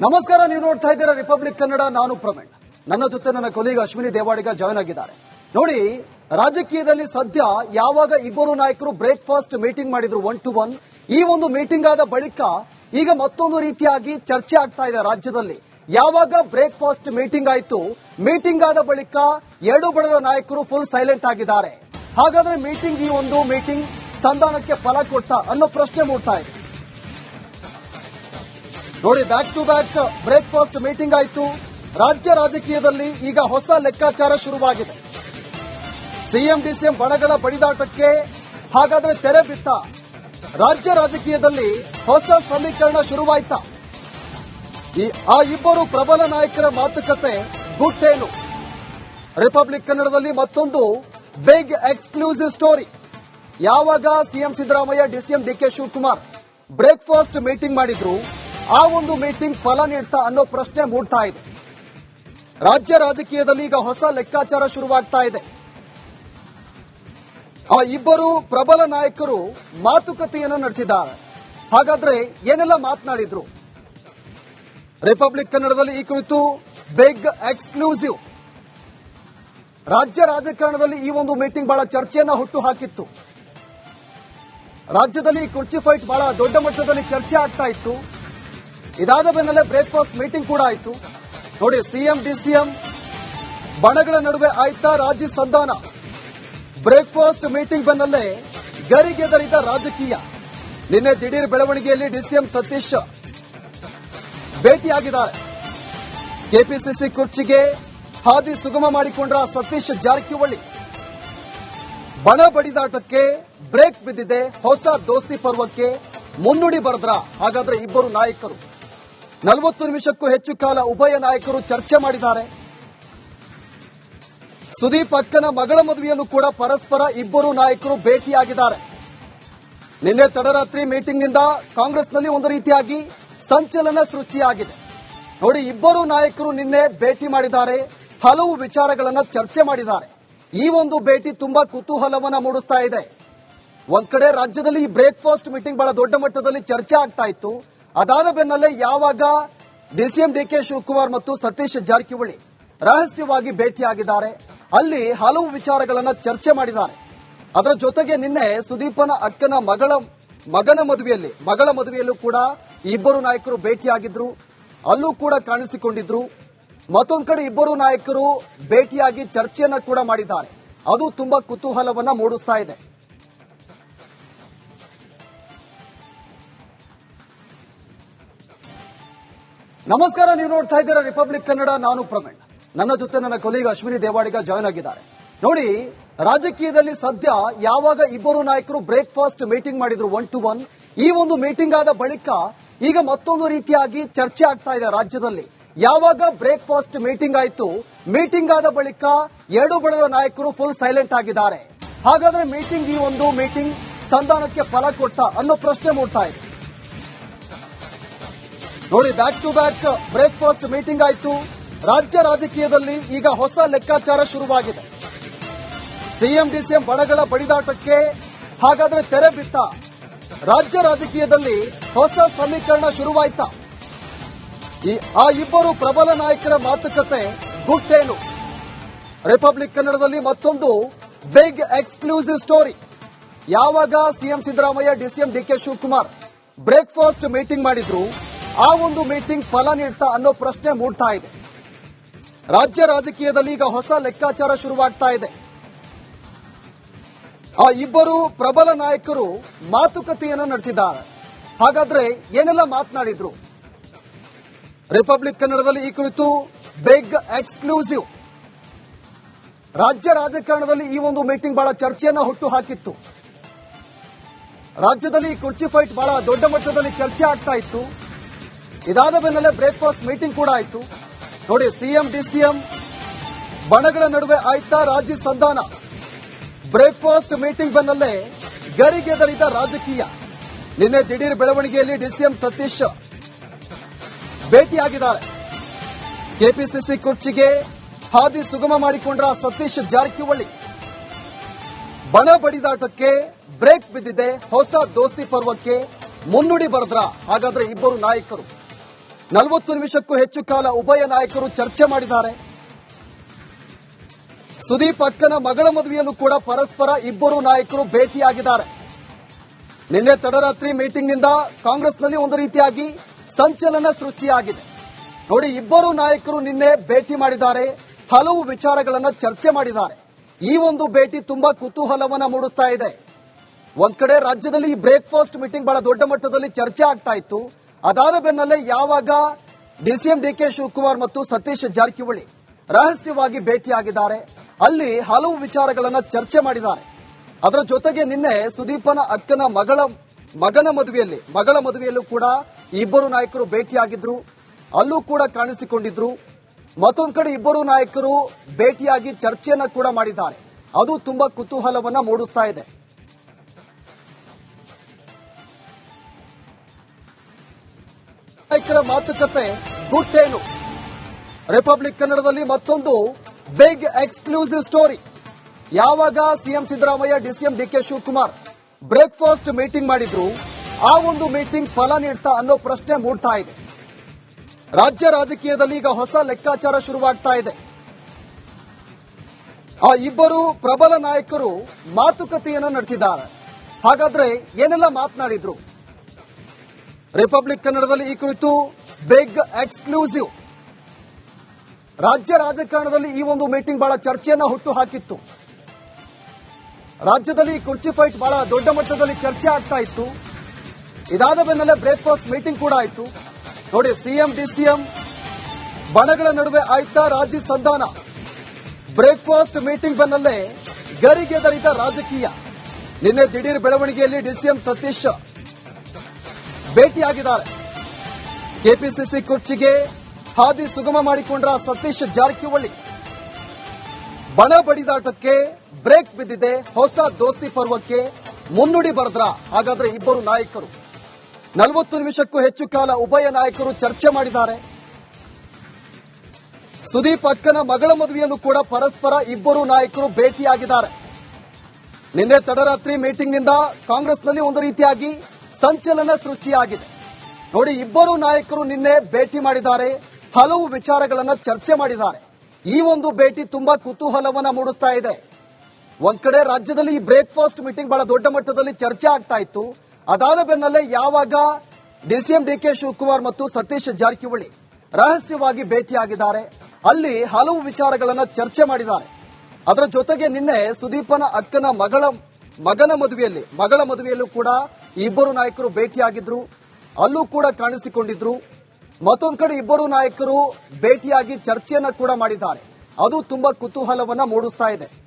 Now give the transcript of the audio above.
ನಮಸ್ಕಾರ, ನೀವು ನೋಡ್ತಾ ಇದ್ದೀರಾ ರಿಪಬ್ಲಿಕ್ ಕನ್ನಡ ನಾನು ಪ್ರವೀಣ್. ನನ್ನ ಜೊತೆ ನನ್ನ ಕೊಲೀಗ ಅಶ್ವಿನಿ ದೇವಾಡಿಗ ಜಾಯ್ನ್ ಆಗಿದ್ದಾರೆ. ನೋಡಿ, ರಾಜಕೀಯದಲ್ಲಿ ಸದ್ಯ ಯಾವಾಗ ಇಬ್ಬರು ನಾಯಕರು ಬ್ರೇಕ್ಫಾಸ್ಟ್ ಮೀಟಿಂಗ್ ಮಾಡಿದ್ರು ಒನ್ ಟು ಒನ್ ಈ ಒಂದು ಮೀಟಿಂಗ್ ಆದ ಬಳಿಕ ಈಗ ಮತ್ತೊಂದು ರೀತಿಯಾಗಿ ಚರ್ಚೆ ಆಗ್ತಾ ಇದೆ ರಾಜ್ಯದಲ್ಲಿ. ಯಾವಾಗ ಬ್ರೇಕ್ಫಾಸ್ಟ್ ಮೀಟಿಂಗ್ ಆಯ್ತು? ಮೀಟಿಂಗ್ ಆದ ಬಳಿಕ ಎರಡು ಬಣದ ನಾಯಕರು ಫುಲ್ ಸೈಲೆಂಟ್ ಆಗಿದ್ದಾರೆ. ಹಾಗಾದ್ರೆ ಮೀಟಿಂಗ್ ಈ ಒಂದು ಮೀಟಿಂಗ್ ಸಂಧಾನಕ್ಕೆ ಫಲ ಕೊಡ್ತಾ ಅನ್ನೋ ಪ್ರಶ್ನೆ ಮೂಡ್ತಾ ಇದೆ. ನೋಡಿ back to back breakfast meeting ಆಯಿತು. ರಾಜ್ಯ ರಾಜಕೀಯದಲ್ಲಿ ಈಗ ಹೊಸ ಲೆಕ್ಕಾಚಾರ ಶುರುವಾಗಿದೆ. ಸಿಎಂ, ಡಿಸಿಎಂ ಬಣಗಳ ಬಡಿದಾಟಕ್ಕೆ ಹಾಗಾದ್ರೆ ತೆರೆ ಬಿತ್ತ. ರಾಜ್ಯ ರಾಜಕೀಯದಲ್ಲಿ ಹೊಸ ಸಮೀಕರಣ ಶುರುವಾಯ್ತಾ? ಆ ಇಬ್ಬರು ಪ್ರಬಲ ನಾಯಕರ ಮಾತುಕತೆ ಗುಟ್ಟೇನು? ರಿಪಬ್ಲಿಕ್ ಕನ್ನಡದಲ್ಲಿ ಮತ್ತೊಂದು ಬಿಗ್ ಎಕ್ಸ್ಕ್ಲೂಸಿವ್ ಸ್ಟೋರಿ ಯಾವಾಗ CM Siddaramaiah, DCM DK Shivakumar breakfast meeting ಮಾಡಿದ್ರು? ಆ ಒಂದು ಮೀಟಿಂಗ್ ಫಲ ನೀಡ್ತಾ ಅನ್ನೋ ಪ್ರಶ್ನೆ ಮೂಡ್ತಾ ಇದೆ. ರಾಜ್ಯ ರಾಜಕೀಯದಲ್ಲಿ ಈಗ ಹೊಸ ಲೆಕ್ಕಾಚಾರ ಶುರುವಾಗ್ತಾ ಇದೆ. ಆ ಇಬ್ಬರು ಪ್ರಬಲ ನಾಯಕರು ಮಾತುಕತೆಯನ್ನು ನಡೆಸಿದ್ದಾರೆ. ಹಾಗಾದ್ರೆ ಏನೆಲ್ಲ ಮಾತನಾಡಿದ್ರು? ರಿಪಬ್ಲಿಕ್ ಕನ್ನಡದಲ್ಲಿ ಈ ಕುರಿತು ಬಿಗ್ ಎಕ್ಸ್ಕ್ಲೂಸಿವ್. ರಾಜ್ಯ ರಾಜಕಾರಣದಲ್ಲಿ ಈ ಒಂದು ಮೀಟಿಂಗ್ ಬಹಳ ಚರ್ಚೆಯನ್ನ ಹುಟ್ಟು ಹಾಕಿತ್ತು ರಾಜ್ಯದಲ್ಲಿ ಕುರ್ಚಿ ಫೈಟ್ ಬಹಳ ದೊಡ್ಡ ಮಟ್ಟದಲ್ಲಿ ಚರ್ಚೆ ಆಗ್ತಾ ಇತ್ತು. ಇದಾದ ಬೆನ್ನಲ್ಲೇ ಬ್ರೇಕ್ಫಾಸ್ಟ್ ಮೀಟಿಂಗ್ ಕೂಡ ಆಯಿತು. ನೋಡಿ ಸಿಎಂ ಡಿಸಿಎಂ ಬಣಗಳ ನಡುವೆ ಆಯ್ತಾ ರಾಜ್ಯ ಸಂಧಾನ. ಬ್ರೇಕ್ಫಾಸ್ಟ್ ಮೀಟಿಂಗ್ ಬೆನ್ನಲ್ಲೇ ಗರಿಗೆದರಿದ ರಾಜಕೀಯ. ನಿನ್ನೆ ದಿಢೀರ್ ಬೆಳವಣಿಗೆಯಲ್ಲಿ ಡಿಸಿಎಂ ಸತೀಶ್ ಭೇಟಿಯಾಗಿದ್ದಾರೆ. ಕೆಪಿಸಿಸಿ ಕುರ್ಚಿಗೆ ಹಾದಿ ಸುಗಮ ಮಾಡಿಕೊಂಡ್ರ ಸತೀಶ್ ಜಾರಕಿಹೊಳಿ. ಬಣ ಬಡಿದಾಟಕ್ಕೆ ಬ್ರೇಕ್ ಬಿದ್ದಿದೆ, ಹೊಸ ದೋಸ್ತಿ ಪರ್ವಕ್ಕೆ ಮುನ್ನುಡಿ ಬರೆದ್ರ. ಹಾಗಾದ್ರೆ ಇಬ್ಬರು ನಾಯಕರು. ನಲವತ್ತು ನಿಮಿಷಕ್ಕೂ ಹೆಚ್ಚು ಕಾಲ ಉಭಯ ನಾಯಕರು ಚರ್ಚೆ ಮಾಡಿದ್ದಾರೆ. ಸುದೀಪ್ ಅಕ್ಕನ ಮಗಳ ಮದುವೆಯಲ್ಲೂ ಕೂಡ ಪರಸ್ಪರ ಇಬ್ಬರು ನಾಯಕರು ಭೇಟಿಯಾಗಿದ್ದಾರೆ. ನಿನ್ನೆ ತಡರಾತ್ರಿ ಮೀಟಿಂಗ್ನಿಂದ ಕಾಂಗ್ರೆಸ್ನಲ್ಲಿ ಒಂದು ರೀತಿಯಾಗಿ ಸಂಚಲನ ಸೃಷ್ಟಿಯಾಗಿದೆ. ನೋಡಿ, ಇಬ್ಬರು ನಾಯಕರು ನಿನ್ನೆ ಭೇಟಿ ಮಾಡಿದ್ದಾರೆ, ಹಲವು ವಿಚಾರಗಳನ್ನು ಚರ್ಚೆ ಮಾಡಿದ್ದಾರೆ. ಈ ಒಂದು ಭೇಟಿ ತುಂಬಾ ಕುತೂಹಲವನ್ನ ಮೂಡಿಸ್ತಾ ಇದೆ. ಒಂದ್ ಕಡೆ ರಾಜ್ಯದಲ್ಲಿ ಈ ಬ್ರೇಕ್ಫಾಸ್ಟ್ ಮೀಟಿಂಗ್ ಬಹಳ ದೊಡ್ಡ ಮಟ್ಟದಲ್ಲಿ ಚರ್ಚೆ ಆಗ್ತಾ ಇತ್ತು. ಅದಾದ ಬೆನ್ನಲ್ಲೇ ಯಾವಾಗ ಡಿಸಿಎಂ ಡಿಕೆ ಶಿವಕುಮಾರ್ ಮತ್ತು ಸತೀಶ್ ಜಾರಕಿಹೊಳಿ ರಹಸ್ಯವಾಗಿ ಭೇಟಿಯಾಗಿದ್ದಾರೆ, ಅಲ್ಲಿ ಹಲವು ವಿಚಾರಗಳನ್ನ ಚರ್ಚೆ ಮಾಡಿದ್ದಾರೆ. ಅದರ ಜೊತೆಗೆ ನಿನ್ನೆ ಸುದೀಪನ ಅಕ್ಕನ ಮಗಳ, ಮಗನ ಮದುವೆಯಲ್ಲಿ, ಮಗಳ ಮದುವೆಯಲ್ಲೂ ಕೂಡ ಇಬ್ಬರು ನಾಯಕರು ಭೇಟಿಯಾಗಿದ್ರು. ಅಲ್ಲೂ ಕೂಡ ಕಾಣಿಸಿಕೊಂಡಿದ್ರು. ಮತ್ತೊಂದು ಕಡೆ ಇಬ್ಬರು ನಾಯಕರು ಭೇಟಿಯಾಗಿ ಚರ್ಚೆಯನ್ನ ಕೂಡ ಮಾಡಿದ್ದಾರೆ. ಅದು ತುಂಬಾ ಕುತೂಹಲವನ್ನ ಮೂಡಿಸ್ತಾ ಇದೆ. ನಮಸ್ಕಾರ, ನೀವು ನೋಡ್ತಾ ಇದ್ದೀರಾ ರಿಪಬ್ಲಿಕ್ ಕನ್ನಡ ನಾನು ಪ್ರವೀಣ್. ನನ್ನ ಜೊತೆ ನನ್ನ ಕೊಲೀಗ ಅಶ್ವಿನಿ ದೇವಾಡಿಗ ಜಾಯ್ನ್ ಆಗಿದ್ದಾರೆ. ನೋಡಿ, ರಾಜಕೀಯದಲ್ಲಿ ಸದ್ಯ ಯಾವಾಗ ಇಬ್ಬರು ನಾಯಕರು ಬ್ರೇಕ್ಫಾಸ್ಟ್ ಮೀಟಿಂಗ್ ಮಾಡಿದ್ರು ಒನ್ ಟು ಒನ್ ಈ ಒಂದು ಮೀಟಿಂಗ್ ಆದ ಬಳಿಕ ಈಗ ಮತ್ತೊಂದು ರೀತಿಯಾಗಿ ಚರ್ಚೆ ಆಗ್ತಾ ಇದೆ ರಾಜ್ಯದಲ್ಲಿ. ಯಾವಾಗ ಬ್ರೇಕ್ಫಾಸ್ಟ್ ಮೀಟಿಂಗ್ ಆಯಿತು ಮೀಟಿಂಗ್ ಆದ ಬಳಿಕ ಎರಡು ಬಣದ ನಾಯಕರು ಫುಲ್ ಸೈಲೆಂಟ್ ಆಗಿದ್ದಾರೆ. ಹಾಗಾದ್ರೆ ಮೀಟಿಂಗ್ ಈ ಒಂದು ಮೀಟಿಂಗ್ ಸಂಧಾನಕ್ಕೆ ಫಲ ಕೊಟ್ಟ ಅನ್ನೋ ಪ್ರಶ್ನೆ ಮೂಡ್ತಾ ಇದೆ. ನೋಡಿ back to back breakfast meeting ಆಯಿತು. ರಾಜ್ಯ ರಾಜಕೀಯದಲ್ಲಿ ಈಗ ಹೊಸ ಲೆಕ್ಕಾಚಾರ ಶುರುವಾಗಿದೆ. ಸಿಎಂ, ಡಿಸಿಎಂ ಬಣಗಳ ಬಡಿದಾಟಕ್ಕೆ ಹಾಗಾದ್ರೆ ತೆರೆ ಬಿತ್ತ. ರಾಜ್ಯ ರಾಜಕೀಯದಲ್ಲಿ ಹೊಸ ಸಮೀಕರಣ ಶುರುವಾಯ್ತಾ. ಆ ಇಬ್ಬರು ಪ್ರಬಲ ನಾಯಕರ ಮಾತುಕತೆ ಗುಟ್ಟೇನು. ರಿಪಬ್ಲಿಕ್ ಕನ್ನಡದಲ್ಲಿ ಮತ್ತೊಂದು ಬಿಗ್ ಎಕ್ಸ್ಕ್ಲೂಸಿವ್ ಸ್ಟೋರಿ ಯಾವಾಗ CM Siddaramaiah, DCM DK Shivakumar breakfast meeting ಮಾಡಿದ್ರು ಆ ಒಂದು ಮೀಟಿಂಗ್ ಫಲ ನೀಡ್ತಾ ಅನ್ನೋ ಪ್ರಶ್ನೆ ಮೂಡ್ತಾ ಇದೆ. ರಾಜ್ಯ ರಾಜಕೀಯದಲ್ಲಿ ಈಗ ಹೊಸ ಲೆಕ್ಕಾಚಾರ ಶುರುವಾಗ್ತಾ ಇದೆ. ಆ ಇಬ್ಬರು ಪ್ರಬಲ ನಾಯಕರು ಮಾತುಕತೆಯನ್ನು ನಡೆಸಿದ್ದಾರೆ. ಹಾಗಾದ್ರೆ ಏನೆಲ್ಲ ಮಾತನಾಡಿದ್ರು? ರಿಪಬ್ಲಿಕ್ ಕನ್ನಡದಲ್ಲಿ ಈ ಕುರಿತು ಬಿಗ್ ಎಕ್ಸ್ಕ್ಲೂಸಿವ್. ರಾಜ್ಯ ರಾಜಕಾರಣದಲ್ಲಿ ಈ ಒಂದು ಮೀಟಿಂಗ್ ಬಹಳ ಚರ್ಚೆಯನ್ನ ಹುಟ್ಟು ಹಾಕಿತ್ತು. ರಾಜ್ಯದಲ್ಲಿ ಕುರ್ಚಿ ಫೈಟ್ ಬಹಳ ದೊಡ್ಡ ಮಟ್ಟದಲ್ಲಿ ಚರ್ಚೆ ಆಗ್ತಾ ಇತ್ತು. ಇದಾದ ಬೆನ್ನಲ್ಲೇ ಬ್ರೇಕ್ಫಾಸ್ಟ್ ಮೀಟಿಂಗ್ ಕೂಡ ಆಯ್ತು. ನೋಡಿ ಸಿಎಂ ಡಿಸಿಎಂ ಬಣಗಳ ನಡುವೆ ಆಯ್ತಾ ರಾಜ್ಯ ಸಂಧಾನ. ಬ್ರೇಕ್ಫಾಸ್ಟ್ ಮೀಟಿಂಗ್ ಬೆನ್ನಲ್ಲೇ ಗರಿಗೆದರಿದ ರಾಜಕೀಯ. ನಿನ್ನೆ ದಿಢೀರ್ ಬೆಳವಣಿಗೆಯಲ್ಲಿ ಡಿಸಿಎಂ ಸತೀಶ್ ಭೇಟಿಯಾಗಿದ್ದಾರೆ. ಕೆಪಿಸಿಸಿ ಕುರ್ಚಿಗೆ ಹಾದಿ ಸುಗಮ ಮಾಡಿಕೊಂಡ್ರ ಸತೀಶ್ ಜಾರಕಿಹೊಳಿ. ಬಣ ಬಡಿದಾಟಕ್ಕೆ ಬ್ರೇಕ್ ಬಿದ್ದಿದೆ. ಹೊಸ ದೋಸ್ತಿ ಪರ್ವಕ್ಕೆ ಮುನ್ನುಡಿ ಬರೆದ್ರ. ಹಾಗಾದ್ರೆ ಇಬ್ಬರು ನಾಯಕರು. ನಲವತ್ತು ನಿಮಿಷಕ್ಕೂ ಹೆಚ್ಚು ಕಾಲ ಉಭಯ ನಾಯಕರು ಚರ್ಚೆ ಮಾಡಿದ್ದಾರೆ. ಸುದೀಪ್ ಅಕ್ಕನ ಮಗಳ ಮದುವೆಯಲ್ಲೂ ಕೂಡ ಪರಸ್ಪರ ಇಬ್ಬರು ನಾಯಕರು ಭೇಟಿಯಾಗಿದ್ದಾರೆ. ನಿನ್ನೆ ತಡರಾತ್ರಿ ಮೀಟಿಂಗ್ನಿಂದ ಕಾಂಗ್ರೆಸ್ನಲ್ಲಿ ಒಂದು ರೀತಿಯಾಗಿ ಸಂಚಲನ ಸೃಷ್ಟಿಯಾಗಿದೆ. ನೋಡಿ, ಇಬ್ಬರು ನಾಯಕರು ನಿನ್ನೆ ಭೇಟಿ ಮಾಡಿದ್ದಾರೆ, ಹಲವು ವಿಚಾರಗಳನ್ನು ಚರ್ಚೆ ಮಾಡಿದ್ದಾರೆ. ಈ ಒಂದು ಭೇಟಿ ತುಂಬಾ ಕುತೂಹಲವನ್ನ ಮೂಡಿಸ್ತಾ ಇದೆ. ಒಂದ್ ಕಡೆ ರಾಜ್ಯದಲ್ಲಿ ಈ ಬ್ರೇಕ್ಫಾಸ್ಟ್ ಮೀಟಿಂಗ್ ಬಹಳ ದೊಡ್ಡ ಮಟ್ಟದಲ್ಲಿ ಚರ್ಚೆ ಆಗ್ತಾ ಇತ್ತು. ಅದಾದ ಬೆನ್ನಲ್ಲೇ ಯಾವಾಗ ಡಿಸಿಎಂ ಡಿಕೆ ಶಿವಕುಮಾರ್ ಮತ್ತು ಸತೀಶ್ ಜಾರಕಿಹೊಳಿ ರಹಸ್ಯವಾಗಿ ಭೇಟಿಯಾಗಿದ್ದಾರೆ, ಅಲ್ಲಿ ಹಲವು ವಿಚಾರಗಳನ್ನು ಚರ್ಚೆ ಮಾಡಿದ್ದಾರೆ. ಅದರ ಜೊತೆಗೆ ನಿನ್ನೆ ಸುದೀಪನ ಅಕ್ಕನ ಮಗಳ, ಮಗನ ಮದುವೆಯಲ್ಲಿ, ಮಗಳ ಮದುವೆಯಲ್ಲೂ ಕೂಡ ಇಬ್ಬರು ನಾಯಕರು ಭೇಟಿಯಾಗಿದ್ರು, ಅಲ್ಲೂ ಕೂಡ ಕಾಣಿಸಿಕೊಂಡಿದ್ರು. ಮತ್ತೊಂದು ಕಡೆ ಇಬ್ಬರು ನಾಯಕರು ಭೇಟಿಯಾಗಿ ಚರ್ಚೆಯನ್ನ ಕೂಡ ಮಾಡಿದ್ದಾರೆ. ಅದು ತುಂಬಾ ಕುತೂಹಲವನ್ನ ಮೂಡಿಸ್ತಾ ಇದೆ. ನಾಯಕರ ಮಾತುಕತೆ ಗುಟ್ಟೇನು ರಿಪಬ್ಲಿಕ್ ಕನ್ನಡದಲ್ಲಿ ಮತ್ತೊಂದು ಬಿಗ್ ಎಕ್ಸ್ಕ್ಲೂಸಿವ್ ಸ್ಟೋರಿ. ಯಾವಾಗ CM Siddaramaiah DCM DK Shivakumar breakfast meeting ಮಾಡಿದ್ರು, ಆ ಒಂದು ಮೀಟಿಂಗ್ ಫಲ ನೀಡ್ತಾ ಅನ್ನೋ ಪ್ರಶ್ನೆ ಮೂಡ್ತಾ ಇದೆ. ರಾಜ್ಯ ರಾಜಕೀಯದಲ್ಲಿ ಈಗ ಹೊಸ ಲೆಕ್ಕಾಚಾರ ಶುರುವಾಗ್ತಾ ಇದೆ. ಆ ಇಬ್ಬರು ಪ್ರಬಲ ನಾಯಕರು ಮಾತುಕತೆಯನ್ನು ನಡೆಸಿದ್ದಾರೆ. ಹಾಗಾದ್ರೆ ಏನೆಲ್ಲ ಮಾತನಾಡಿದ್ರು? ರಿಪಬ್ಲಿಕ್ ಕನ್ನಡದಲ್ಲಿ ಈ ಕುರಿತು ಬಿಗ್ ಎಕ್ಸ್ಕ್ಲೂಸಿವ್. ರಾಜ್ಯ ರಾಜಕಾರಣದಲ್ಲಿ ಈ ಒಂದು ಮೀಟಿಂಗ್ ಬಹಳ ಚರ್ಚೆಯನ್ನ ಹುಟ್ಟು ಹಾಕಿತ್ತು ರಾಜ್ಯದಲ್ಲಿ ಕುರ್ಚಿ ಫೈಟ್ ಬಹಳ ದೊಡ್ಡ ಮಟ್ಟದಲ್ಲಿ ಚರ್ಚೆ ಆಗ್ತಾ ಇತ್ತು. ಇದಾದ ಬೆನ್ನಲ್ಲೇ ಬ್ರೇಕ್ಫಾಸ್ಟ್ ಮೀಟಿಂಗ್ ಕೂಡ ಆಯಿತು. ನೋಡಿ, ಸಿಎಂ, ಡಿಸಿಎಂ, ಬಣಗಳ ನಡುವೆ ಆಯ್ತಾ ರಾಜಿ ಸಂಧಾನ. ಬ್ರೇಕ್ಫಾಸ್ಟ್ ಮೀಟಿಂಗ್ ಬೆನ್ನಲ್ಲೇ ಗರಿಗೆದರಿದ ರಾಜಕೀಯ. ನಿನ್ನೆ ದಿಢೀರ್ ಬೆಳವಣಿಗೆಯಲ್ಲಿ ಡಿಸಿಎಂ ಸತೀಶ್ ಭೇಟಿಯಾಗಿದ್ದಾರೆ. ಕೆಪಿಸಿಸಿ ಕುರ್ಚಿಗೆ ಹಾದಿ ಸುಗಮ ಮಾಡಿಕೊಂಡ್ರ ಸತೀಶ್ ಜಾರಕಿಹೊಳಿ. ಬಣ ಬಡಿದಾಟಕ್ಕೆ ಬ್ರೇಕ್ ಬಿದ್ದಿದೆ. ಹೊಸ ದೋಸ್ತಿ ಪರ್ವಕ್ಕೆ ಮುನ್ನುಡಿ ಬರೆದ್ರ ಹಾಗಾದ್ರೆ ಇಬ್ಬರು ನಾಯಕರು. ನಲವತ್ತು ನಿಮಿಷಕ್ಕೂ ಹೆಚ್ಚು ಕಾಲ ಉಭಯ ನಾಯಕರು ಚರ್ಚೆ ಮಾಡಿದ್ದಾರೆ. ಸುದೀಪ್ ಅಕ್ಕನ ಮಗಳ ಮದುವೆಯನ್ನು ಕೂಡ ಪರಸ್ಪರ ಇಬ್ಬರು ನಾಯಕರು ಭೇಟಿಯಾಗಿದ್ದಾರೆ. ನಿನ್ನೆ ತಡರಾತ್ರಿ ಮೀಟಿಂಗ್ನಿಂದ ಕಾಂಗ್ರೆಸ್ನಲ್ಲಿ ಒಂದು ರೀತಿಯಾಗಿ ಸಂಚಲನ ಸೃಷ್ಟಿಯಾಗಿದೆ. ನೋಡಿ, ಇಬ್ಬರು ನಾಯಕರು ನಿನ್ನೆ ಭೇಟಿ ಮಾಡಿದ್ದಾರೆ. ಹಲವು ವಿಚಾರಗಳನ್ನು ಚರ್ಚೆ ಮಾಡಿದ್ದಾರೆ. ಈ ಒಂದು ಭೇಟಿ ತುಂಬಾ ಕುತೂಹಲವನ್ನ ಮೂಡಿಸ್ತಾ ಇದೆ. ಒಂದ್ ಕಡೆ ರಾಜ್ಯದಲ್ಲಿ ಈ ಬ್ರೇಕ್ಫಾಸ್ಟ್ ಮೀಟಿಂಗ್ ಬಹಳ ದೊಡ್ಡ ಮಟ್ಟದಲ್ಲಿ ಚರ್ಚೆ ಆಗ್ತಾ ಇತ್ತು. ಅದಾದ ಬೆನ್ನಲ್ಲೇ ಯಾವಾಗ ಡಿಸಿಎಂ ಡಿಕೆ ಶಿವಕುಮಾರ್ ಮತ್ತು ಸತೀಶ್ ಜಾರಕಿಹೊಳಿ ರಹಸ್ಯವಾಗಿ ಭೇಟಿಯಾಗಿದ್ದಾರೆ. ಅಲ್ಲಿ ಹಲವು ವಿಚಾರಗಳನ್ನು ಚರ್ಚೆ ಮಾಡಿದ್ದಾರೆ. ಅದರ ಜೊತೆಗೆ ನಿನ್ನೆ ಸುದೀಪನ ಅಕ್ಕನ ಮಗಳ ಮಗನ ಮದುವೆಯಲ್ಲಿ, ಮಗಳ ಮದುವೆಯಲ್ಲೂ ಕೂಡ ಇಬ್ಬರು ನಾಯಕರು ಭೇಟಿಯಾಗಿದ್ರು. ಅಲ್ಲೂ ಕೂಡ ಕಾಣಿಸಿಕೊಂಡಿದ್ರು. ಮತ್ತೊಂದು ಕಡೆ ಇಬ್ಬರು ನಾಯಕರು ಭೇಟಿಯಾಗಿ ಚರ್ಚೆಯನ್ನ ಕೂಡ ಮಾಡಿದ್ದಾರೆ. ಅದು ತುಂಬಾ ಕುತೂಹಲವನ್ನ ಮೂಡಿಸ್ತಾ ಇದೆ.